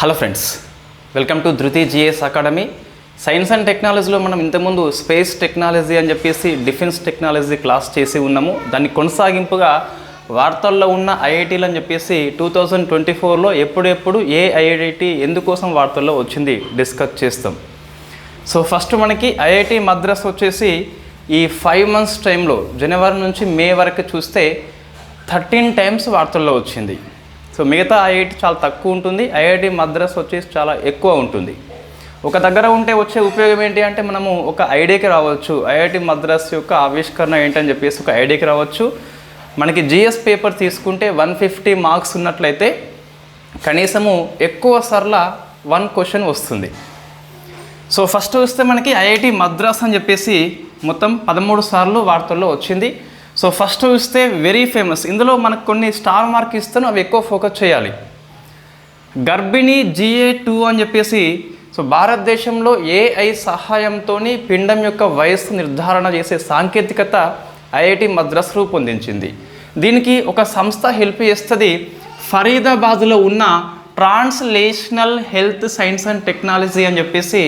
Hello friends welcome to Dhruti GS academy science and టెక్నాలజీలో మనం ఇంతకుముందు స్పేస్ టెక్నాలజీ అని చెప్పేసి డిఫెన్స్ టెక్నాలజీ క్లాస్ చేసి ఉన్నాము. దాన్ని కొనసాగింపుగా వార్తల్లో ఉన్న ఐఐటీలు అని చెప్పేసి టూ థౌజండ్ ట్వంటీ ఫోర్లో ఎప్పుడెప్పుడు ఏ ఐఐటి ఎందుకోసం వార్తల్లో వచ్చింది డిస్కస్ చేస్తాం. సో ఫస్ట్ మనకి ఐఐటి మద్రాస్ వచ్చేసి ఈ ఫైవ్ మంత్స్ టైంలో జనవరి నుంచి మే వరకు చూస్తే థర్టీన్ టైమ్స్ వార్తల్లో వచ్చింది. సో మిగతా ఐఐటి చాలా తక్కువ ఉంటుంది. ఐఐటి మద్రాస్ వచ్చేసి చాలా ఎక్కువ ఉంటుంది. ఒక దగ్గర ఉంటే వచ్చే ఉపయోగం ఏంటి అంటే మనము ఒక ఐడియాకి రావచ్చు. ఐఐటి మద్రాస్ యొక్క ఆవిష్కరణ ఏంటని చెప్పేసి ఒక ఐడియాకి రావచ్చు. మనకి జిఎస్ పేపర్ తీసుకుంటే వన్ ఫిఫ్టీ మార్క్స్ ఉన్నట్లయితే కనీసము ఎక్కువ సార్ల వన్ క్వశ్చన్ వస్తుంది. సో ఫస్ట్ వస్తే మనకి ఐఐటి మద్రాస్ అని చెప్పేసి మొత్తం పదమూడు సార్లు వార్తల్లో వచ్చింది. సో ఫస్ట్ చూస్తే వెరీ ఫేమస్ ఇందులో మనకు కొన్ని స్టార్ మార్క్ ఇస్తాను అవి ఎక్కువ ఫోకస్ చేయాలి. గర్భిణి జిఏ టూ అని చెప్పేసి సో భారతదేశంలో ఏఐ సహాయంతో పిండం యొక్క వయస్సు నిర్ధారణ చేసే సాంకేతికత ఐఐటి మద్రాస్ రూపొందించింది. దీనికి ఒక సంస్థ హెల్ప్ చేస్తుంది ఫరీదాబాద్లో ఉన్న translational health science and technology అని చెప్పేసి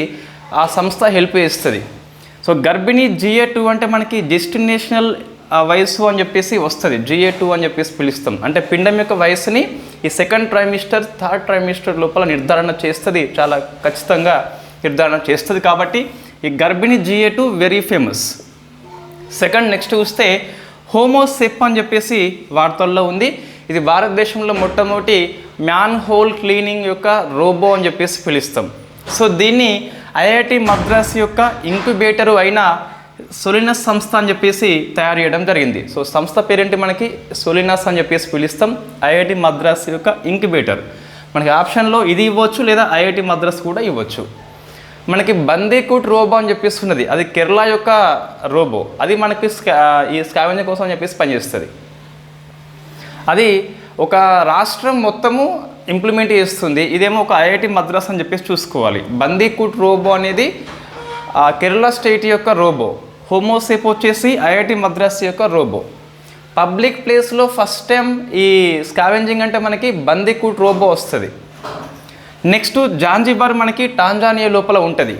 ఆ సంస్థ హెల్ప్ చేస్తుంది. సో గర్భిణి జిఏ టూ అంటే మనకి డెస్టినేషనల్ వయస్సు అని చెప్పేసి వస్తుంది. జిఏ టూ అని చెప్పేసి పిలుస్తాం. అంటే పిండం యొక్క వయసుని ఈ సెకండ్ ట్రైమిస్టర్ థర్డ్ ట్రైమిస్టర్ లోపల నిర్ధారణ చేస్తుంది. చాలా ఖచ్చితంగా నిర్ధారణ చేస్తుంది కాబట్టి ఈ గర్భిణి GA two very famous second next చూస్తే హోమోసెప్ అని చెప్పేసి వార్తల్లో ఉంది. ఇది భారతదేశంలో మొట్టమొదటి మ్యాన్ హోల్ క్లీనింగ్ యొక్క రోబో అని చెప్పేసి పిలుస్తాం. సో దీన్ని ఐఐటి మద్రాస్ యొక్క ఇంక్యుబేటరు అయిన సొలినస్ సంస్థ అని చెప్పేసి తయారు చేయడం జరిగింది. సో సంస్థ పేరేంటి మనకి? సొలినస్ అని చెప్పేసి పిలుస్తాం. ఐఐటి మద్రాస్ యొక్క ఇంక్యుబేటర్ మనకి ఆప్షన్లో ఇది ఇవ్వచ్చు లేదా ఐఐటి మద్రాస్ కూడా ఇవ్వచ్చు. మనకి బందీకూట్ రోబో అని చెప్పేసి ఉన్నది అది కేరళ యొక్క రోబో. అది మనకి స్కా ఈ స్కావెంజర్ కోసం అని చెప్పేసి పనిచేస్తుంది. అది ఒక రాష్ట్రం మొత్తము ఇంప్లిమెంట్ చేస్తుంది. ఇదేమో ఒక ఐఐటి మద్రాస్ అని చెప్పేసి చూసుకోవాలి. బందీకూట్ రోబో అనేది ఆ, కేరళ స్టేట్ యొక్క రోబో. హోమోసేప్ వచ్చేసి ఐఐటి మద్రాస్ యొక్క రోబో. పబ్లిక్ ప్లేస్లో ఫస్ట్ టైం ఈ స్కావెంజింగ్ అంటే మనకి బందికూట్ రోబో వస్తుంది. నెక్స్ట్ జాంజిబార్ మనకి టాంజానియా లోపల ఉంటుంది.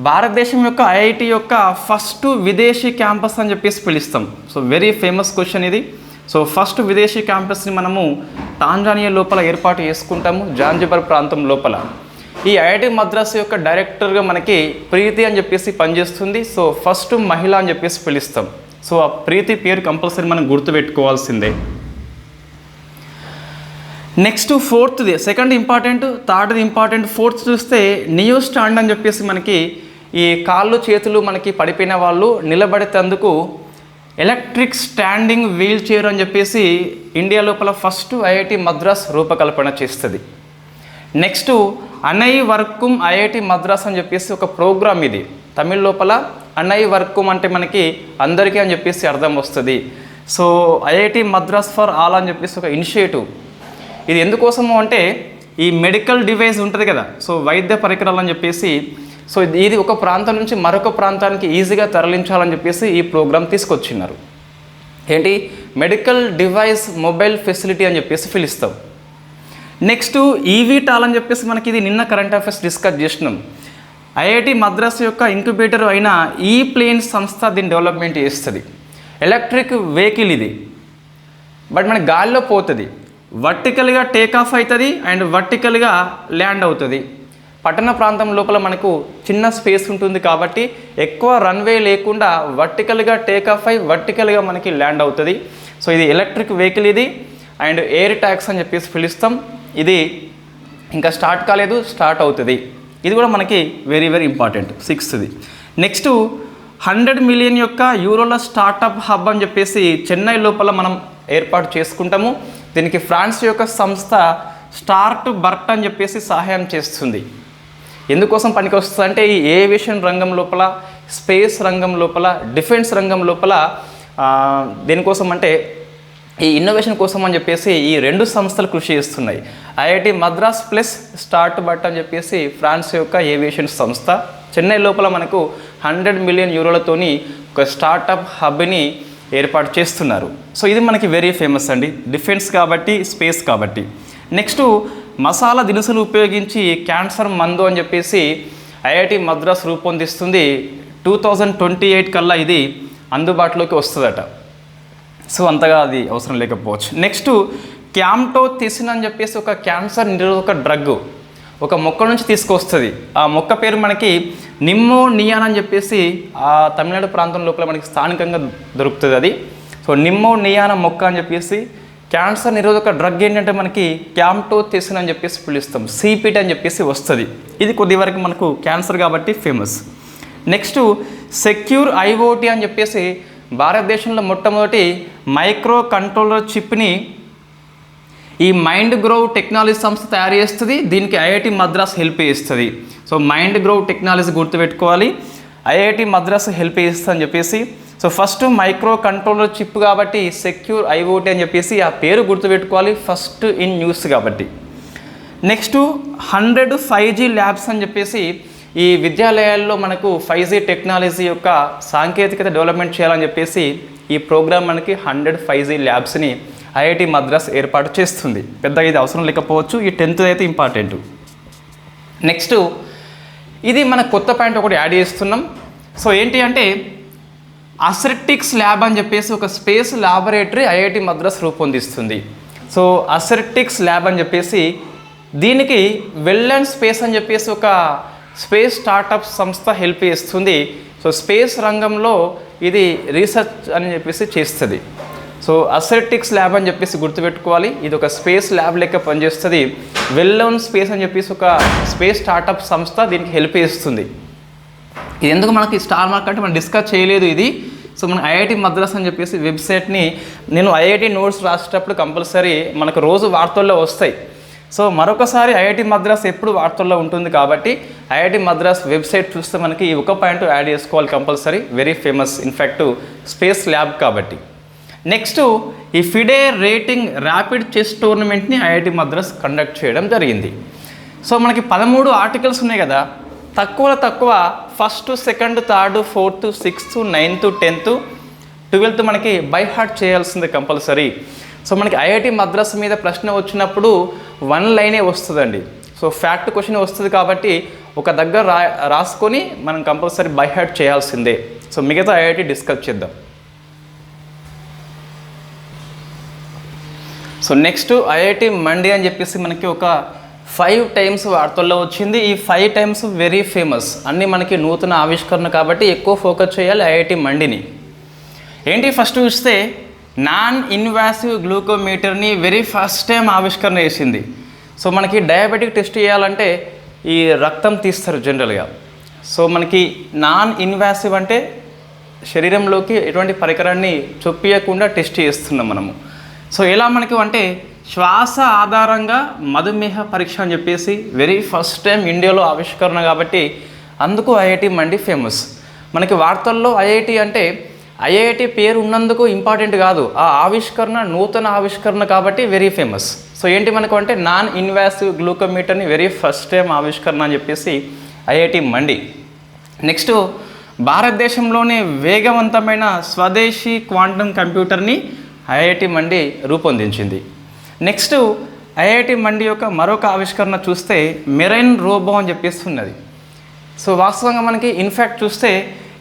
భారతదేశం యొక్క ఐఐటి యొక్క ఫస్ట్ విదేశీ క్యాంపస్ అని చెప్పేసి పిలుస్తాం. సో వెరీ ఫేమస్ క్వశ్చన్ ఇది. సో ఫస్ట్ విదేశీ క్యాంపస్ని మనము టాంజానియా లోపల ఏర్పాటు చేసుకుంటాము జాంజిబార్ ప్రాంతం లోపల. ఈ ఐఐటి మద్రాస్ యొక్క డైరెక్టర్గా మనకి ప్రీతి అని చెప్పేసి పనిచేస్తుంది. సో ఫస్ట్ మహిళ అని చెప్పేసి పిలుస్తాం. సో ఆ ప్రీతి పేరు కంపల్సరీ మనం గుర్తుపెట్టుకోవాల్సిందే. నెక్స్ట్ ఫోర్త్ది సెకండ్ ఇంపార్టెంట్ థర్డ్ది ఇంపార్టెంట్ ఫోర్త్ చూస్తే నియో స్టాండ్ అని చెప్పేసి మనకి ఈ కాళ్ళు చేతులు మనకి పడిపోయిన వాళ్ళు నిలబడేటందుకు ఎలక్ట్రిక్ స్టాండింగ్ వీల్ చైర్ అని చెప్పేసి ఇండియా లోపల ఫస్ట్ ఐఐటి మద్రాస్ రూపకల్పన చేస్తుంది. నెక్స్ట్ అనై వర్కుం ఐఐటి మద్రాస్ అని చెప్పేసి ఒక ప్రోగ్రామ్ ఇది. తమిళ్ లోపల అనై వర్కుం అంటే మనకి అందరికీ అని చెప్పేసి అర్థం వస్తుంది. So IIT Madras for all అని చెప్పేసి ఒక ఇనిషియేటివ్. ఇది ఎందుకోసము అంటే ఈ మెడికల్ డివైస్ ఉంటుంది కదా సో వైద్య పరికరాలు అని చెప్పేసి సో ఇది- ఇది ఒక ప్రాంతం నుంచి మరొక ప్రాంతానికి ఈజీగా తరలించాలని చెప్పేసి ఈ ప్రోగ్రామ్ తీసుకొచ్చినారు. ఏంటి? మెడికల్ డివైస్ మొబైల్ ఫెసిలిటీ అని చెప్పేసి పిలుస్తాం. నెక్స్ట్ ఈవీ టాల్ అని చెప్పేసి మనకి ఇది నిన్న కరెంట్ అఫైర్స్ డిస్కస్ చేసినాం. ఐఐటి మద్రాస్ యొక్క ఇంక్యుబేటర్ అయిన ఈ ప్లేన్ సంస్థ దీన్ని డెవలప్మెంట్ చేస్తుంది. ఎలక్ట్రిక్ వెహికల్ ఇది. బట్ మన గాలిలో పోతుంది. వర్టికల్గా టేక్ ఆఫ్ అవుతుంది అండ్ వర్టికల్గా ల్యాండ్ అవుతుంది. పట్టణ ప్రాంతం లోపల మనకు చిన్న స్పేస్ ఉంటుంది కాబట్టి ఎక్కువ రన్వే లేకుండా వర్టికల్గా టేక్ ఆఫ్ అయి వర్టికల్గా మనకి ల్యాండ్ అవుతుంది. సో ఇది ఎలక్ట్రిక్ వెహికల్ ఇది. అండ్ ఎయిర్ ట్యాక్స్ అని చెప్పేసి పిలుస్తాం. ఇది ఇంకా స్టార్ట్ కాలేదు స్టార్ట్ అవుతుంది. ఇది కూడా మనకి వెరీ వెరీ ఇంపార్టెంట్ సిక్స్త్ది నెక్స్ట్ హండ్రెడ్ మిలియన్ యొక్క యూరోల స్టార్టప్ హబ్ అని చెప్పేసి చెన్నై లోపల మనం ఏర్పాటు చేసుకుంటాము. దీనికి ఫ్రాన్స్ యొక్క సంస్థ స్టార్ట్ బర్ట్ అని చెప్పేసి సహాయం చేస్తుంది. ఎందుకోసం పనికి వస్తుంది అంటే ఈ ఏవియేషన్ రంగం లోపల స్పేస్ రంగం లోపల డిఫెన్స్ రంగం లోపల దీనికోసం దేనికోసం అంటే ఈ ఇన్నోవేషన్ కోసం అని చెప్పేసి ఈ రెండు సంస్థలు కృషి చేస్తున్నాయి. IIT Madras plus start but అని చెప్పేసి ఫ్రాన్స్ యొక్క ఏవియేషన్ సంస్థ. చెన్నై లోపల మనకు హండ్రెడ్ మిలియన్ యూరోలతోని ఒక స్టార్టప్ హబ్ని ఏర్పాటు చేస్తున్నారు. సో ఇది మనకి వెరీ ఫేమస్ అండి. డిఫెన్స్ కాబట్టి స్పేస్ కాబట్టి. నెక్స్ట్ మసాలా దినుసులు ఉపయోగించి క్యాన్సర్ మందు అని చెప్పేసి ఐఐటి మద్రాస్ రూపొందిస్తుంది. టూ థౌజండ్ ట్వంటీ ఎయిట్ కల్లా ఇది అందుబాటులోకి వస్తుందట. సో అంతగా అది అవసరం లేకపోవచ్చు. నెక్స్ట్ క్యాంటో తీసిన అని చెప్పేసి ఒక క్యాన్సర్ నిరోధక డ్రగ్ ఒక మొక్క నుంచి తీసుకొస్తుంది. ఆ మొక్క పేరు మనకి నిమ్మో నియాన్ అని చెప్పేసి ఆ తమిళనాడు ప్రాంతం లోపల మనకి స్థానికంగా దొరుకుతుంది అది. సో నిమ్మో నియాన మొక్క అని చెప్పేసి క్యాన్సర్ నిరోధక డ్రగ్ ఏంటంటే మనకి క్యాంటో తీసిన అని చెప్పేసి పిలుస్తాం. సిపిట్ అని చెప్పేసి వస్తుంది. ఇది కొద్ది వరకు మనకు క్యాన్సర్ కాబట్టి ఫేమస్ నెక్స్ట్ సెక్యూర్ ఐఓటీ అని చెప్పేసి భారతదేశంలో మొట్టమొదటి మైక్రో కంట్రోలర్ చిప్ని ఈ మైండ్ గ్రోవ్ టెక్నాలజీ సంస్థ తయారు చేస్తుంది. దీనికి ఐఐటి మద్రాస్ హెల్ప్ చేస్తుంది. సో మైండ్ గ్రోవ్ టెక్నాలజీ గుర్తుపెట్టుకోవాలి. ఐఐటి మద్రాస్ హెల్ప్ చేస్తుంది అని చెప్పేసి. So first microcontroller chip కాబట్టి సెక్యూర్ ఐఓటి అని చెప్పేసి ఆ పేరు గుర్తుపెట్టుకోవాలి. ఫస్ట్ ఇన్ న్యూస్ కాబట్టి. Next hundred five G labs అని చెప్పేసి ఈ విద్యాలయాల్లో మనకు ఫైవ్ జీ టెక్నాలజీ యొక్క సాంకేతికత డెవలప్మెంట్ చేయాలని చెప్పేసి ఈ ప్రోగ్రామ్ మనకి హండ్రెడ్ ఫైవ్ జీ ల్యాబ్స్ని ఐఐటి మద్రాస్ ఏర్పాటు చేస్తుంది. పెద్ద ఇది అవసరం లేకపోవచ్చు ఈ టెన్త్ అయితే ఇంపార్టెంట్ నెక్స్ట్ ఇది మన కొత్త పాయింట్ ఒకటి యాడ్ చేస్తున్నాం. సో ఏంటి అంటే అసెర్టిక్స్ ల్యాబ్ అని చెప్పేసి ఒక స్పేస్ ల్యాబొరేటరీ ఐఐటి మద్రాస్ రూపొందిస్తుంది. సో అసెర్టిక్స్ ల్యాబ్ అని చెప్పేసి దీనికి వెల్ అండ్ స్పేస్ అని చెప్పేసి ఒక స్పేస్ స్టార్టప్ సంస్థ హెల్ప్ చేస్తుంది. సో స్పేస్ రంగంలో ఇది రీసెర్చ్ అని చెప్పేసి చేస్తుంది. సో అసెర్టిక్స్ ల్యాబ్ అని చెప్పేసి గుర్తుపెట్టుకోవాలి. ఇది ఒక స్పేస్ ల్యాబ్ లెక్క పనిచేస్తుంది. వెల్ నోన్ స్పేస్ అని చెప్పేసి ఒక స్పేస్ స్టార్టప్ సంస్థ దీనికి హెల్ప్ చేస్తుంది. ఇది ఎందుకు మనకి స్టార్ మార్క్ అంటే మనం డిస్కస్ చేయలేదు ఇది. సో మన ఐఐటి మద్రాస్ అని చెప్పేసి వెబ్సైట్ని నేను ఐఐటి నోట్స్ రాసేటప్పుడు కంపల్సరీ మనకు రోజు వార్తల్లో వస్తాయి. సో మరొకసారి ఐఐటి మద్రాస్ ఎప్పుడు వార్తల్లో ఉంటుంది కాబట్టి ఐఐటి మద్రాస్ వెబ్సైట్ చూస్తే మనకి ఈ ఒక పాయింట్ యాడ్ చేసుకోవాలి compulsory. Very famous in fact space lab కాబట్టి. నెక్స్ట్ ఈ ఫిడే రేటింగ్ ర్యాపిడ్ చెస్ టోర్నమెంట్ని ఐఐటి మద్రాస్ కండక్ట్ చేయడం జరిగింది. సో మనకి పదమూడు ఆర్టికల్స్ ఉన్నాయి కదా. తక్కువలో తక్కువ first second third fourth sixth ninth tenth twelfth మనకి బై హార్ట్ చేయాల్సింది కంపల్సరీ. సో మనకి ఐఐటి మద్రాస్ మీద ప్రశ్న వచ్చినప్పుడు వన్ లైనే వస్తుందండి. సో ఫ్యాక్ట్ క్వశ్చన్ వస్తుంది కాబట్టి ఒక దగ్గర రా రాసుకొని మనం కంపల్సరీ బై హార్ట్ చేయాల్సిందే. సో మిగతా ఐఐటి డిస్కస్ చేద్దాం. సో నెక్స్ట్ ఐఐటి మండి అని చెప్పేసి మనకి ఒక ఫైవ్ టైమ్స్ వార్తల్లో వచ్చింది. ఈ ఫైవ్ టైమ్స్ వెరీ ఫేమస్. అన్నీ మనకి నూతన ఆవిష్కరణ కాబట్టి ఎక్కువ ఫోకస్ చేయాలి ఐఐటి మండిని. ఏంటి ఫస్ట్ చూస్తే నాన్ ఇన్వాసివ్ గ్లూకోమీటర్ని వెరీ ఫస్ట్ టైం ఆవిష్కరణ చేసింది. సో మనకి డయాబెటిక్ టెస్ట్ చేయాలంటే ఈ రక్తం తీస్తారు జనరల్గా. సో మనకి నాన్ ఇన్వాసివ్ అంటే శరీరంలోకి ఎటువంటి పరికరాన్ని చొప్పియకుండా టెస్ట్ చేస్తున్నాం మనము. సో ఎలా మనకి అంటే శ్వాస ఆధారంగా మధుమేహ పరీక్ష అని చెప్పేసి వెరీ ఫస్ట్ టైం ఇండియాలో ఆవిష్కరణ కాబట్టి అందుకు ఐఐటి మండి ఫేమస్. మనకి వార్తల్లో ఐఐటి అంటే ఐఐటి పేరు ఉన్నందుకు ఇంపార్టెంట్ కాదు. ఆ ఆవిష్కరణ నూతన ఆవిష్కరణ కాబట్టి వెరీ ఫేమస్ సో ఏంటి మనకు అంటే నాన్ ఇన్వాసివ్ గ్లూకోమీటర్ని వెరీ ఫస్ట్ టైం ఆవిష్కరణ అని చెప్పేసి ఐఐటి మండి. నెక్స్ట్ భారతదేశంలోనే వేగవంతమైన స్వదేశీ క్వాంటమ్ కంప్యూటర్ని ఐఐటి మండి రూపొందించింది. నెక్స్ట్ ఐఐటి మండి యొక్క మరొక ఆవిష్కరణ చూస్తే మెరైన్ రోబో అని చెప్పేసి ఉన్నది. సో వాస్తవంగా మనకి ఇన్ఫ్యాక్ట్ చూస్తే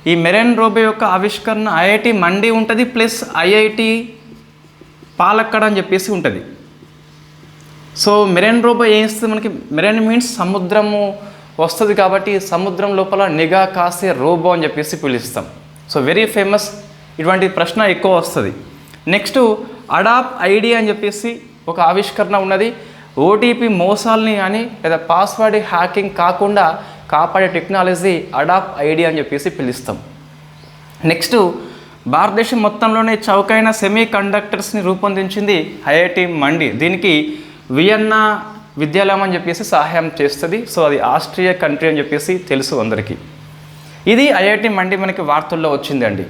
ఈ మెరైన్ రోబో యొక్క ఆవిష్కరణ ఐఐటి మండి ఉంటుంది ప్లస్ ఐఐటి పాలక్కడ అని చెప్పేసి ఉంటుంది. సో మెరైన్ రోబో ఏం ఇస్తుంది మనకి? మెరైన్ మీన్స్ సముద్రము వస్తుంది కాబట్టి సముద్రం లోపల నిఘా కాసే రోబో అని చెప్పేసి పిలుస్తాం. సో వెరీ ఫేమస్ ఇటువంటి ప్రశ్న ఎక్కువ వస్తుంది. నెక్స్ట్ అడాప్ ఐడి అని చెప్పేసి ఒక ఆవిష్కరణ ఉన్నది. ఓటీపీ మోసాలని కానీ లేదా పాస్వర్డ్ హ్యాకింగ్ కాకుండా కాపాడే టెక్నాలజీ అడాప్ ఐడి అని చెప్పేసి పిలుస్తాం. నెక్స్ట్ భారతదేశం మొత్తంలోనే చౌకైన సెమీ కండక్టర్స్ని రూపొందించింది ఐఐటి మండి. దీనికి వియన్నా విద్యాలయం అని చెప్పేసి సహాయం చేస్తుంది. సో అది ఆస్ట్రియా కంట్రీ అని చెప్పేసి తెలుసు అందరికీ. ఇది ఐఐటి మండి మనకి వార్తల్లో వచ్చిందండి.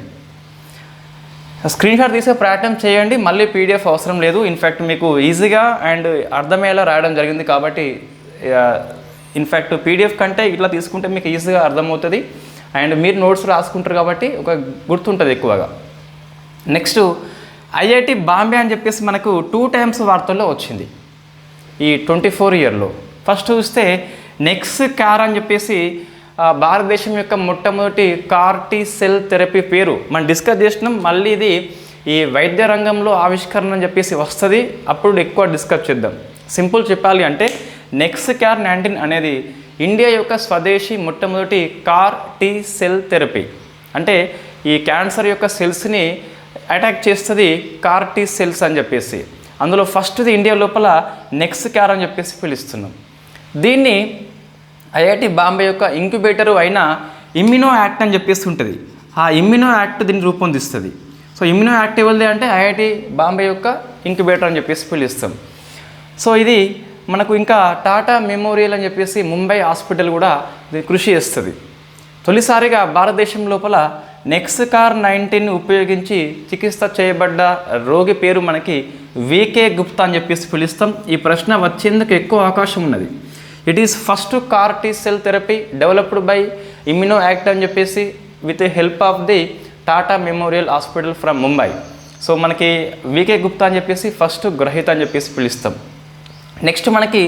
స్క్రీన్ షాట్ తీసే ప్రయత్నం చేయండి. మళ్ళీ పీడిఎఫ్ అవసరం లేదు. ఇన్ఫ్యాక్ట్ మీకు ఈజీగా అండ్ అర్థమయ్యేలా రాయడం జరిగింది కాబట్టి ఇన్ఫ్యాక్ట్ పీడిఎఫ్ కంటే ఇట్లా తీసుకుంటే మీకు ఈజీగా అర్థమవుతుంది. అండ్ మీరు నోట్స్ రాసుకుంటారు కాబట్టి ఒక గుర్తుంటుంది ఎక్కువగా. నెక్స్ట్ ఐఐటి బాంబే అని చెప్పేసి మనకు టూ టైమ్స్ వార్తల్లో వచ్చింది. ఈ ట్వంటీ ఫోర్ ఇయర్లో ఫస్ట్ చూస్తే నెక్స్ కార్ అని చెప్పేసి భారతదేశం యొక్క మొట్టమొదటి కార్టీ సెల్ థెరపీ పేరు మనం డిస్కస్ చేసినాం. మళ్ళీ ఇది ఈ వైద్య రంగంలో ఆవిష్కరణ అని చెప్పేసి వస్తుంది. అప్పుడు ఎక్కువ డిస్కస్ చేద్దాం. సింపుల్ చెప్పాలి అంటే నెక్స్ క్యార్ నైన్టీన్ అనేది ఇండియా యొక్క స్వదేశీ మొట్టమొదటి కార్ టీ సెల్ థెరపీ. అంటే ఈ క్యాన్సర్ యొక్క సెల్స్ని అటాక్ చేస్తుంది కార్ టీ సెల్స్ అని చెప్పేసి. అందులో ఫస్ట్ది ఇండియా లోపల నెక్స్ క్యార్ అని చెప్పేసి పిలుస్తున్నాం. దీన్ని ఐఐటి బాంబే యొక్క ఇంక్యుబేటరు అయిన ఇమ్యునో యాక్ట్ అని చెప్పేసి ఉంటుంది. ఆ ఇమ్యునో యాక్ట్ దీన్ని రూపొందిస్తుంది. సో ఇమ్యునో యాక్ట్ ఎవరిది అంటే ఐఐటి బాంబే యొక్క ఇంక్యుబేటర్ అని చెప్పేసి పిలుస్తాం. సో ఇది మనకు ఇంకా టాటా మెమోరియల్ అని చెప్పేసి ముంబై హాస్పిటల్ కూడా కృషి చేస్తుంది. తొలిసారిగా భారతదేశం లోపల నెక్స్కార్ నైన్టీన్ ఉపయోగించి చికిత్స చేయబడ్డ రోగి పేరు మనకి వికే గుప్తా అని చెప్పేసి పిలుస్తాం. ఈ ప్రశ్న వచ్చేందుకు ఎక్కువ అవకాశం ఉన్నది. It is first CAR T cell therapy developed by immuno act అని చెప్పేసి with help of the Tata Memorial Hospital from Mumbai so మనకి వికే గుప్తా అని చెప్పేసి ఫస్ట్ గ్రహీత అని చెప్పేసి పిలుస్తాం. నెక్స్ట్ మనకి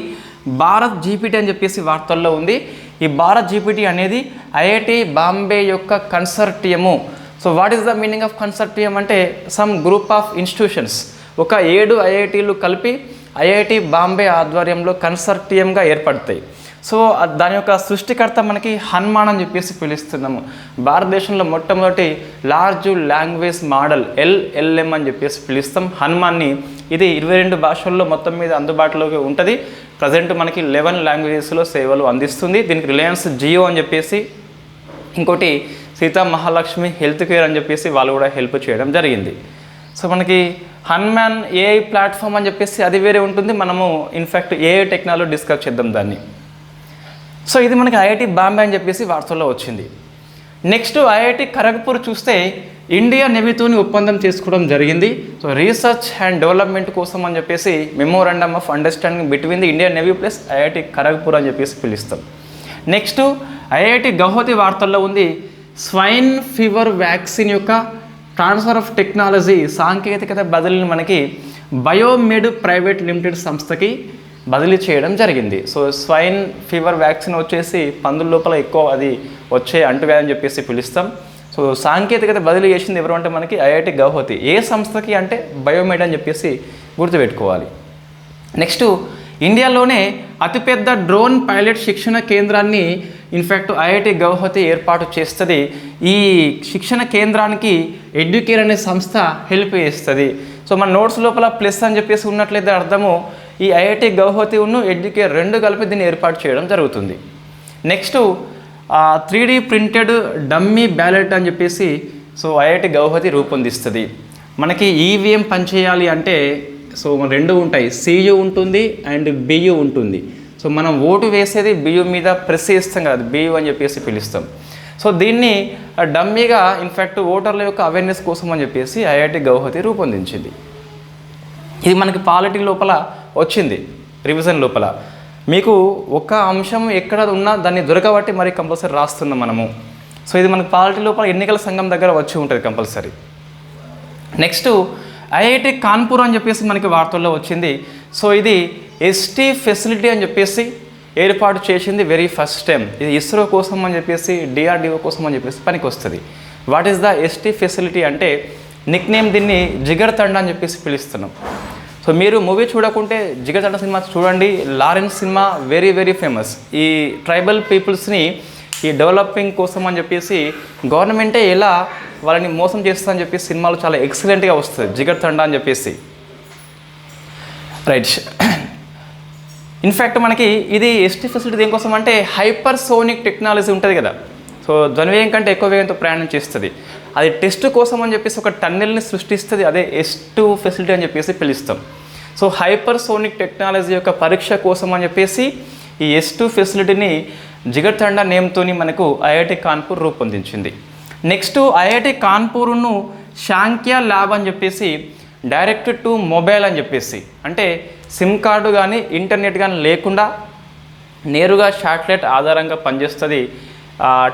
భారత్ జీపీటీ అని చెప్పేసి వార్తల్లో ఉంది. ఈ భారత్ జీపీటీ అనేది ఐఐటి బాంబే యొక్క consortium so what is the meaning of consortium అంటే సమ్ గ్రూప్ ఆఫ్ ఇన్స్టిట్యూషన్స్ ఒక ఏడు ఐఐటీలు కలిపి ఐఐటి బాంబే ఆధ్వర్యంలో కన్సర్టియంగా ఏర్పడతాయి. సో దాని యొక్క సృష్టికర్త మనకి హనుమాన్ అని చెప్పేసి పిలుస్తున్నాము. భారతదేశంలో మొట్టమొదటి లార్జ్ లాంగ్వేజ్ మోడల్ ఎల్ఎల్ఎం అని చెప్పేసి పిలుస్తాం. హనుమాన్ని ఇది ఇరవై రెండు భాషల్లో మొత్తం మీద అందుబాటులోకి ఉంటుంది. ప్రజెంట్ మనకి లెవెన్ లాంగ్వేజెస్లో సేవలు అందిస్తుంది. దీనికి రిలయన్స్ జియో అని చెప్పేసి ఇంకోటి సీతా మహాలక్ష్మి హెల్త్ కేర్ అని చెప్పేసి వాళ్ళు కూడా హెల్ప్ చేయడం జరిగింది. సో మనకి హన్మ్యాన్ ఏఐ ప్లాట్ఫామ్ అని చెప్పేసి అది వేరే ఉంటుంది. మనము ఇన్ఫ్యాక్ట్ ఏఐ టెక్నాలజీ డిస్కస్ చేద్దాం దాన్ని. సో ఇది మనకి ఐఐటి బాంబే అని చెప్పేసి వార్తల్లో వచ్చింది. నెక్స్ట్ ఐఐటి ఖరగ్పూర్ చూస్తే ఇండియా నెవీతోని ఒప్పందం చేసుకోవడం జరిగింది. సో రీసెర్చ్ అండ్ డెవలప్మెంట్ కోసం అని చెప్పేసి memorandum of understanding between the India navy plus IIT Kharagpur అని చెప్పేసి పిలుస్తాం. నెక్స్ట్ ఐఐటి గౌహతి వార్తల్లో ఉంది. స్వైన్ ఫీవర్ వ్యాక్సిన్ యొక్క ట్రాన్స్ఫర్ ఆఫ్ టెక్నాలజీ సాంకేతికత బదిలీని మనకి బయోమెడ్ ప్రైవేట్ లిమిటెడ్ సంస్థకి బదిలీ చేయడం జరిగింది. సో స్వైన్ ఫీవర్ వ్యాక్సిన్ వచ్చేసి పందుల లోపల ఎక్కువ అది వచ్చే అంటువ్యాధి అని చెప్పేసి పిలుస్తాం. సో సాంకేతికత బదిలీ చేసింది ఎవరు అంటే మనకి ఐఐటి గౌహతి. ఏ సంస్థకి అంటే బయోమెడ్ అని చెప్పేసి గుర్తుపెట్టుకోవాలి. నెక్స్ట్ ఇండియాలోనే అతిపెద్ద డ్రోన్ పైలట్ శిక్షణ కేంద్రాన్ని ఇన్ఫ్యాక్ట్ ఐఐటి గౌహతి ఏర్పాటు చేస్తుంది. ఈ శిక్షణ కేంద్రానికి ఎడ్యుకేర్ అనే సంస్థ హెల్ప్ చేస్తుంది. సో మన నోట్స్ లోపల ప్లస్ అని చెప్పేసి ఉన్నట్లయితే అర్థము ఈ ఐఐటి గౌహతి ఉన్న ఎడ్యుకేర్ రెండు కలిపి దీన్ని ఏర్పాటు చేయడం జరుగుతుంది. Next three D printed dummy ballot అని చెప్పేసి సో ఐఐటి గౌహతి రూపొందిస్తుంది. మనకి ఈవీఎం పనిచేయాలి అంటే సో రెండు ఉంటాయి. సియు ఉంటుంది అండ్ బియు ఉంటుంది. సో మనం ఓటు వేసేది బియు మీద ప్రెస్ చేస్తాం కదా బియు అని చెప్పేసి పిలుస్తాం. సో దీన్ని డమ్మీగా ఇన్ఫ్యాక్ట్ ఓటర్ల యొక్క అవేర్నెస్ కోసం అని చెప్పేసి ఐఐటి గౌహతి రూపొందించింది. ఇది మనకి పాలిటీ లోపల వచ్చింది రివిజన్ లోపల. మీకు ఒక అంశం ఎక్కడ ఉన్నా దాన్ని దొరకబట్టి మరి కంపల్సరీ రాస్తున్నాం మనము. సో ఇది మనకి పాలిటీ లోపల ఎన్నికల సంఘం దగ్గర వచ్చి ఉంటుంది కంపల్సరీ నెక్స్ట్ ఐఐటి కాన్పూర్ అని చెప్పేసి మనకి వార్తల్లో వచ్చింది. సో ఇది ఎస్టీ ఫెసిలిటీ అని చెప్పేసి ఏర్పాటు చేసింది వెరీ ఫస్ట్ టైం ఇది ఇస్రో కోసం అని చెప్పేసి డిఆర్డిఓ కోసం అని చెప్పేసి పనికి వస్తుంది what is the ST facility అంటే నిక్ నేమ్ దీన్ని జిగర్ తండ అని చెప్పేసి పిలుస్తున్నాం. సో మీరు మూవీ చూడకుంటే జిగర్ తండ సినిమా చూడండి. Lawrence cinema very very famous ఈ ట్రైబల్ పీపుల్స్ని ఈ డెవలపింగ్ కోసం అని చెప్పేసి గవర్నమెంటే ఎలా వాళ్ళని మోసం చేస్తుందని చెప్పేసి సినిమాలు చాలా ఎక్సలెంట్గా వస్తుంది జిగర్ తండా అని చెప్పేసి. రైట్ ఇన్ఫ్యాక్ట్ మనకి ఇది ఎస్టీ ఫెసిలిటీ దేనికోసం అంటే హైపర్ సోనిక్ టెక్నాలజీ ఉంటుంది కదా. సో ధ్వనివేగం కంటే ఎక్కువ వేగంతో ప్రయాణం చేస్తుంది. అది టెస్ట్ కోసం అని చెప్పేసి ఒక టన్నెల్ని సృష్టిస్తుంది అదే ఎస్ టూ ఫెసిలిటీ అని చెప్పేసి పిలుస్తాం. సో హైపర్సోనిక్ టెక్నాలజీ యొక్క పరీక్ష కోసం అని చెప్పేసి ఈ ఎస్ టూ ఫెసిలిటీని జిగర్తండా నేమ్తోని మనకు ఐఐటి కాన్పూర్ రూపొందించింది. నెక్స్ట్ ఐఐటి కాన్పూర్ను శాంక్య ల్యాబ్ అని చెప్పేసి డైరెక్ట్ టు మొబైల్ అని చెప్పేసి అంటే సిమ్ కార్డు కానీ ఇంటర్నెట్ కానీ లేకుండా నేరుగా శాటిలైట్ ఆధారంగా పనిచేస్తుంది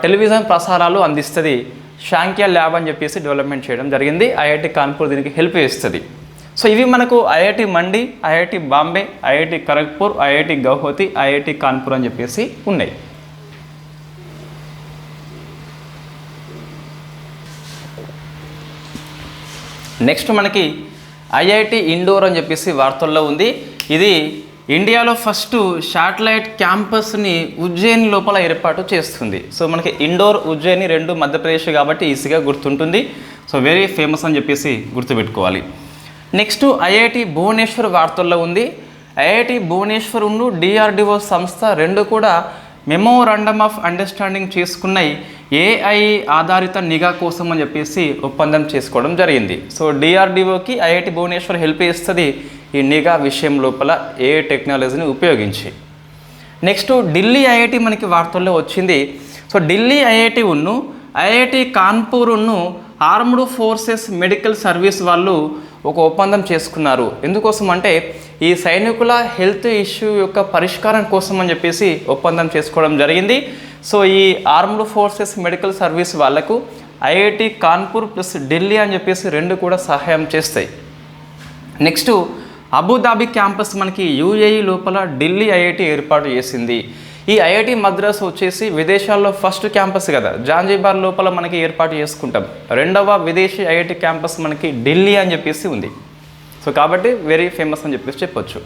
టెలివిజన్ ప్రసారాలు అందిస్తుంది శాంక్య ల్యాబ్ అని చెప్పేసి డెవలప్మెంట్ చేయడం జరిగింది. ఐఐటి కాన్పూర్ దీనికి హెల్ప్ చేస్తుంది. సో ఇవి మనకు IIT Mandi IIT Bombay IIT Kharagpur IIT Guwahati IIT Kanpur అని చెప్పేసి ఉన్నాయి. నెక్స్ట్ మనకి ఐఐటి ఇండోర్ అని చెప్పేసి వార్తల్లో ఉంది. ఇది ఇండియాలో ఫస్ట్ శాటిలైట్ క్యాంపస్ని ఉజ్జయిని లోపల ఏర్పాటు చేస్తుంది. సో మనకి ఇండోర్ ఉజ్జయిని రెండు మధ్యప్రదేశ్ కాబట్టి ఈజీగా గుర్తుంటుంది. సో వెరీ ఫేమస్ అని చెప్పేసి గుర్తుపెట్టుకోవాలి. నెక్స్ట్ ఐఐటి భువనేశ్వర్ వార్తల్లో ఉంది. ఐఐటి భువనేశ్వర్ ఉండు డిఆర్డిఓ సంస్థ రెండు కూడా మెమోరాండమ్ ఆఫ్ అండర్స్టాండింగ్ చేసుకున్నాయి ఏఐ ఆధారిత నిఘా కోసం అని చెప్పేసి ఒప్పందం చేసుకోవడం జరిగింది. సో డిఆర్డిఓకి ఐఐటి భువనేశ్వర్ హెల్ప్ చేస్తుంది ఈ నిఘా విషయం లోపల ఏ టెక్నాలజీని ఉపయోగించి. నెక్స్ట్ ఢిల్లీ ఐఐటి మనకి వార్తల్లో వచ్చింది. సో ఢిల్లీ ఐఐటి ఉన్ను ఐఐటి కాన్పూర్ ఉన్ను ఆర్మ్డ్ ఫోర్సెస్ మెడికల్ సర్వీస్ వాళ్ళు ఒక ఒప్పందం చేసుకున్నారు. ఎందుకోసం అంటే ఈ సైనికుల హెల్త్ ఇష్యూ యొక్క పరిష్కారం కోసం అని చెప్పేసి ఒప్పందం చేసుకోవడం జరిగింది. సో ఈ ఆర్మ్డ్ ఫోర్సెస్ మెడికల్ సర్వీస్ వాళ్ళకు ఐఐటి కాన్పూర్ ప్లస్ ఢిల్లీ అని చెప్పేసి రెండు కూడా సహాయం చేస్తాయి. నెక్స్ట్ అబుదాబి క్యాంపస్ మనకి యూఏఈ లోపల ఢిల్లీ ఐఐటి ఏర్పాటు చేసింది. ఈ ఐఐటి మద్రాస్ వచ్చేసి విదేశాల్లో ఫస్ట్ క్యాంపస్ కదా. జాంజీబార్ లోపల మనకి ఏర్పాటు చేసుకుంటాం. రెండవ విదేశీ ఐఐటి క్యాంపస్ మనకి ఢిల్లీ అని చెప్పేసి ఉంది. సో కాబట్టి వెరీ ఫేమస్ అని చెప్పేసి చెప్పొచ్చు.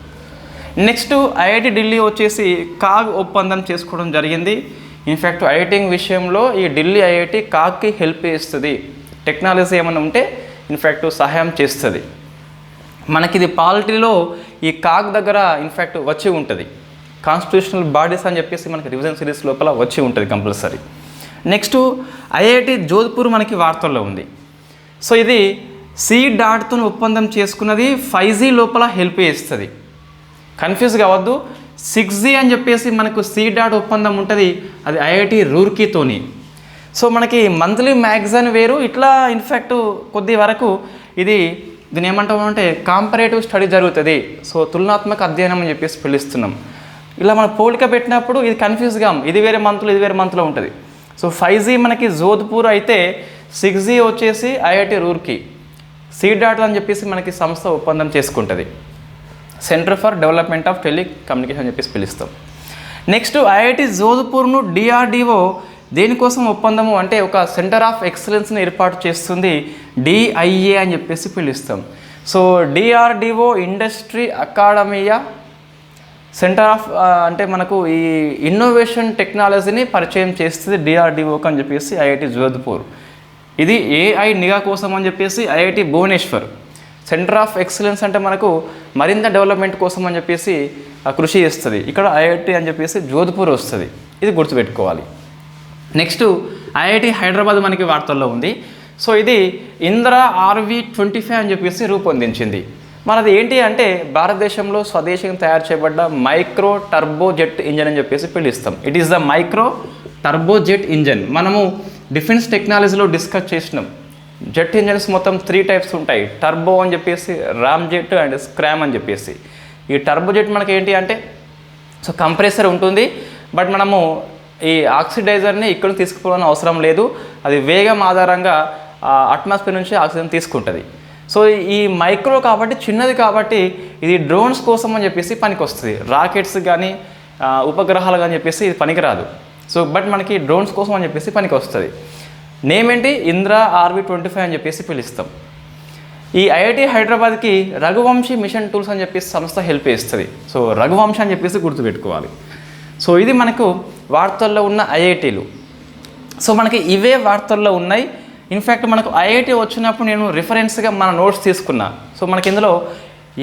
నెక్స్ట్ ఐఐటి ఢిల్లీ వచ్చేసి కాగ్ ఒప్పందం చేసుకోవడం జరిగింది. ఇన్ఫ్యాక్ట్ ఐఐటింగ్ విషయంలో ఈ ఢిల్లీ ఐఐటి కాగ్కి హెల్ప్ చేస్తుంది. టెక్నాలజీ ఏమైనా ఉంటే ఇన్ఫ్యాక్ట్ సహాయం చేస్తుంది. మనకి ఇది పాలిటీలో ఈ కాగ్ దగ్గర ఇన్ఫ్యాక్ట్ వచ్చి ఉంటుంది. కాన్స్టిట్యూషనల్ బాడీస్ అని చెప్పేసి మనకి రివిజన్ సిరీస్ లోపల వచ్చి ఉంటుంది కంపల్సరీ నెక్స్ట్ ఐఐటి జోధ్పూర్ మనకి వార్తల్లో ఉంది. సో ఇది సి డాట్తో ఒప్పందం చేసుకున్నది ఫైవ్ జీ లోపల హెల్ప్ చేస్తుంది. కన్ఫ్యూజ్ కావద్దు. సిక్స్ జీ అని చెప్పేసి మనకు సి డాట్ ఒప్పందం ఉంటుంది అది ఐఐటి రూర్కీతోని సో మనకి మంత్లీ మ్యాగజైన్ వేరు. ఇట్లా ఇన్ఫ్యాక్ట్ కొద్ది వరకు ఇది దీని ఏమంటాము అంటే కాంపరేటివ్ స్టడీ జరుగుతుంది. సో తులనాత్మక అధ్యయనం అని చెప్పేసి పిలుస్తున్నాం. ఇలా మనం పోలిక పెట్టినప్పుడు ఇది కన్ఫ్యూజ్గా ఇది వేరే మంత్లో ఇది వేరే మంత్లో ఉంటుంది. సో ఫైవ్ జీ మనకి జోధ్పూర్ అయితే సిక్స్ జీ వచ్చేసి ఐఐటి రూర్కి సీ డాట్ అని చెప్పేసి మనకి సంస్థ ఒప్పందం చేసుకుంటుంది. Centre for development of telecommunication అని చెప్పేసి పిలుస్తాం. నెక్స్ట్ ఐఐటి జోధ్పూర్ను డిఆర్డిఓ దేనికోసం ఒప్పందము అంటే ఒక సెంటర్ ఆఫ్ ఎక్సలెన్స్ని ఏర్పాటు చేస్తుంది డిఐఏ అని చెప్పేసి పిలుస్తాం. So DRDO industry academia centre of అంటే మనకు ఈ ఇన్నోవేషన్ టెక్నాలజీని పరిచయం చేస్తుంది డిఆర్డిఓకి అని చెప్పేసి ఐఐటి జోధ్పూర్. ఇది ఏఐ నిఘా కోసం అని చెప్పేసి IIT Bhubaneswar. Centre of excellence అంటే మనకు మరింత డెవలప్మెంట్ కోసం అని చెప్పేసి కృషి చేస్తుంది. ఇక్కడ ఐఐటి అని చెప్పేసి జోధ్పూర్ వస్తుంది. ఇది గుర్తుపెట్టుకోవాలి. నెక్స్ట్ ఐఐటి హైదరాబాద్ మనకి వార్తల్లో ఉంది. సో ఇది ఇంద్ర ఆర్వి ట్వంటీ ఫైవ్ అని చెప్పేసి రూపొందించింది. మనది ఏంటి అంటే భారతదేశంలో స్వదేశంగా తయారు చేయబడ్డ మైక్రో టర్బో జెట్ ఇంజన్ అని చెప్పేసి పిలుస్తాం. It is the micro turbo jet engine మనము డిఫెన్స్ టెక్నాలజీలో డిస్కస్ చేసినాం. జెట్ ఇంజన్స్ మొత్తం త్రీ టైప్స్ ఉంటాయి. టర్బో అని చెప్పేసి రామ్ జెట్ అండ్ స్క్రామ్ అని చెప్పేసి. ఈ టర్బో జెట్ మనకి ఏంటి అంటే సో కంప్రెసర్ ఉంటుంది. బట్ మనము ఈ ఆక్సిడైజర్ని ఇక్కడ తీసుకుపోవాలని అవసరం లేదు. అది వేగం ఆధారంగా అట్మాస్ఫియర్ నుంచి ఆక్సిజన్ తీసుకుంటుంది. సో ఈ మైక్రో కాబట్టి చిన్నది కాబట్టి ఇది డ్రోన్స్ కోసం అని చెప్పేసి పనికి వస్తుంది రాకెట్స్ కానీ ఉపగ్రహాలు కానీ చెప్పేసి ఇది పనికిరాదు. సో బట్ మనకి డ్రోన్స్ కోసం అని చెప్పేసి పనికి వస్తుంది నేమ్ ఏంటి? ఇంద్ర ఆర్వి ట్వంటీ ఫైవ్ అని చెప్పేసి పిలుస్తాం. ఈ ఐఐటి హైదరాబాద్కి రఘువంశీ మిషన్ టూల్స్ అని చెప్పేసి సంస్థ హెల్ప్ చేస్తుంది. సో రఘువంశ అని చెప్పేసి గుర్తుపెట్టుకోవాలి. సో ఇది మనకు వార్తల్లో ఉన్న ఐఐటీలు. సో మనకి ఇవే వార్తల్లో ఉన్నాయి. ఇన్ఫ్యాక్ట్ మనకు ఐఐటి వచ్చినప్పుడు నేను రిఫరెన్స్గా మన నోట్స్ తీసుకున్నా. సో మనకి ఇందులో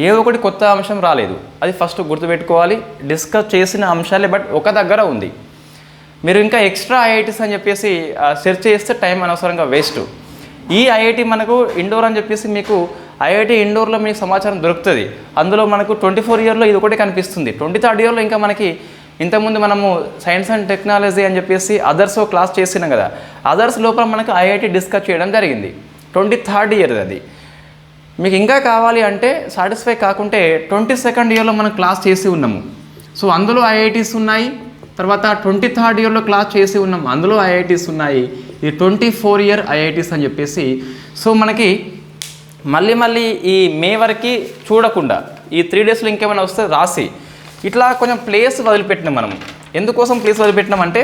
ఏ ఒకటి కొత్త అంశం రాలేదు. అది ఫస్ట్ గుర్తుపెట్టుకోవాలి. డిస్కస్ చేసిన అంశాలే బట్ ఒక దగ్గర ఉంది. మీరు ఇంకా ఎక్స్ట్రా ఐఐటీస్ అని చెప్పేసి సెర్చ్ చేస్తే టైం అనవసరంగా వేస్ట్ ఈ ఐఐటి మనకు ఇండోర్ అని చెప్పేసి మీకు ఐఐటి ఇండోర్లో మీకు సమాచారం దొరుకుతుంది. అందులో మనకు ట్వంటీ ఫోర్ ఇయర్లో ఇది ఒకటి కనిపిస్తుంది. ట్వంటీ థర్డ్ ఇయర్లో ఇంకా మనకి ఇంతకుముందు మనము సైన్స్ అండ్ టెక్నాలజీ అని చెప్పేసి అదర్స్ క్లాస్ చేసినాం కదా అదర్స్ లోపల మనకు ఐఐటి డిస్కస్ చేయడం జరిగింది. ట్వంటీ థర్డ్ ఇయర్ అది. మీకు ఇంకా కావాలి అంటే సాటిస్ఫై కాకుంటే ట్వంటీ సెకండ్ ఇయర్లో మనం క్లాస్ చేసి ఉన్నాము. సో అందులో ఐఐటీస్ ఉన్నాయి తర్వాత ట్వంటీ థర్డ్ ఇయర్లో క్లాస్ చేసి ఉన్నాం అందులో ఐఐటీస్ ఉన్నాయి. ఇది ట్వంటీ ఫోర్ ఇయర్ ఐఐటీస్ అని చెప్పేసి. సో మనకి మళ్ళీ మళ్ళీ ఈ మే వరకు చూడకుండా ఈ త్రీ డేస్లో ఇంకేమైనా వస్తే రాసి ఇట్లా కొంచెం ప్లేస్ వదిలిపెట్టినాం మనం. ఎందుకోసం ప్లేస్ వదిలిపెట్టినాం అంటే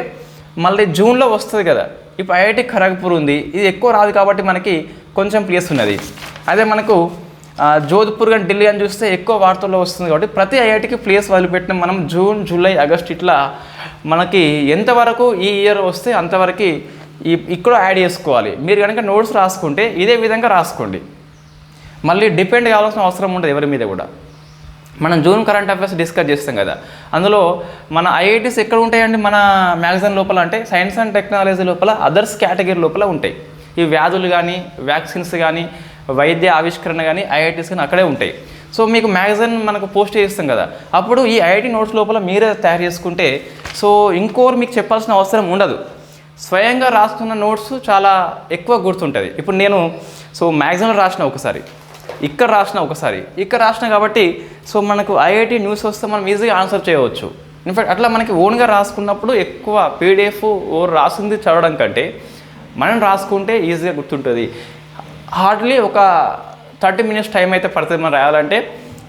మళ్ళీ జూన్లో వస్తుంది కదా. ఇప్పుడు ఐఐటి ఖరగ్పూర్ ఉంది. ఇది ఎక్కువ రాదు కాబట్టి మనకి కొంచెం ప్లేస్ ఉన్నది. అదే మనకు జోధ్పూర్ కానీ ఢిల్లీ అని చూస్తే ఎక్కువ వార్తల్లో వస్తుంది కాబట్టి ప్రతి ఐఐటికి ప్లేస్ వదిలిపెట్టినాం మనం జూన్ జూలై ఆగస్ట్ ఇట్లా. మనకి ఎంతవరకు ఈ ఇయర్ వస్తే అంతవరకు ఈ ఇక్కడ యాడ్ చేసుకోవాలి. మీరు కనుక నోట్స్ రాసుకుంటే ఇదే విధంగా రాసుకోండి. మళ్ళీ డిపెండ్ కావాల్సిన అవసరం ఉండదు ఎవరి మీద కూడా. మనం జూన్ కరెంట్ అఫైర్స్ డిస్కస్ చేస్తాం కదా. అందులో మన ఐఐటీస్ ఎక్కడ ఉంటాయండి? మన మ్యాగజైన్ లోపల అంటే సైన్స్ అండ్ టెక్నాలజీ లోపల అదర్స్ కేటగిరీ లోపల ఉంటాయి. ఈ వ్యాధులు కానీ వ్యాక్సిన్స్ కానీ వైద్య ఆవిష్కరణ కానీ ఐఐటీస్ కానీ అక్కడే ఉంటాయి. సో మీకు మ్యాగజైన్ మనకు పోస్ట్ చేస్తాం కదా. అప్పుడు ఈ ఐఐటి నోట్స్ లోపల మీరే తయారు చేసుకుంటే సో ఇంకోరు మీకు చెప్పాల్సిన అవసరం ఉండదు. స్వయంగా రాసుకున్న నోట్స్ చాలా ఎక్కువ గుర్తుంటుంది. ఇప్పుడు నేను సో మ్యాగజైన్లో రాసిన ఒకసారి. ఇక్కడ రాసిన ఒకసారి ఇక్కడ రాసిన కాబట్టి సో మనకు ఐఐటి న్యూస్ వస్తే మనం ఈజీగా ఆన్సర్ చేయవచ్చు. ఇన్ఫాక్ట్ అట్లా మనకి ఓన్గా రాసుకున్నప్పుడు ఎక్కువ పీడిఎఫ్ ఓ రాసింది చదవడం కంటే మనం రాసుకుంటే ఈజీగా గుర్తుంటుంది. హార్డ్లీ ఒక థర్టీ మినిట్స్ టైం అయితే పడుతుంది మనం రాయాలంటే.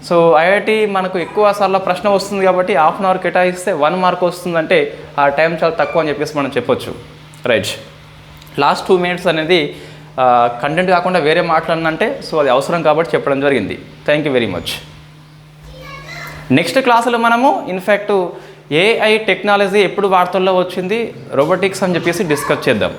సో ఐఐటి మనకు ఎక్కువ సార్లు ప్రశ్న వస్తుంది కాబట్టి హాఫ్ అన్ అవర్ కేటాయిస్తే వన్ మార్క్ వస్తుందంటే ఆ టైం చాలా తక్కువ అని చెప్పేసి మనం చెప్పొచ్చు. రైట్ లాస్ట్ టూ మినిట్స్ అనేది కంటెంట్ కాకుండా వేరే మాట్లాడినంటే సో అది అవసరం కాబట్టి చెప్పడం జరిగింది. Thank you very much next క్లాసులో మనము ఇన్ఫ్యాక్ట్ ఏఐ టెక్నాలజీ ఎప్పుడు వార్తల్లో వచ్చింది? రోబోటిక్స్ అని చెప్పేసి డిస్కస్ చేద్దాం.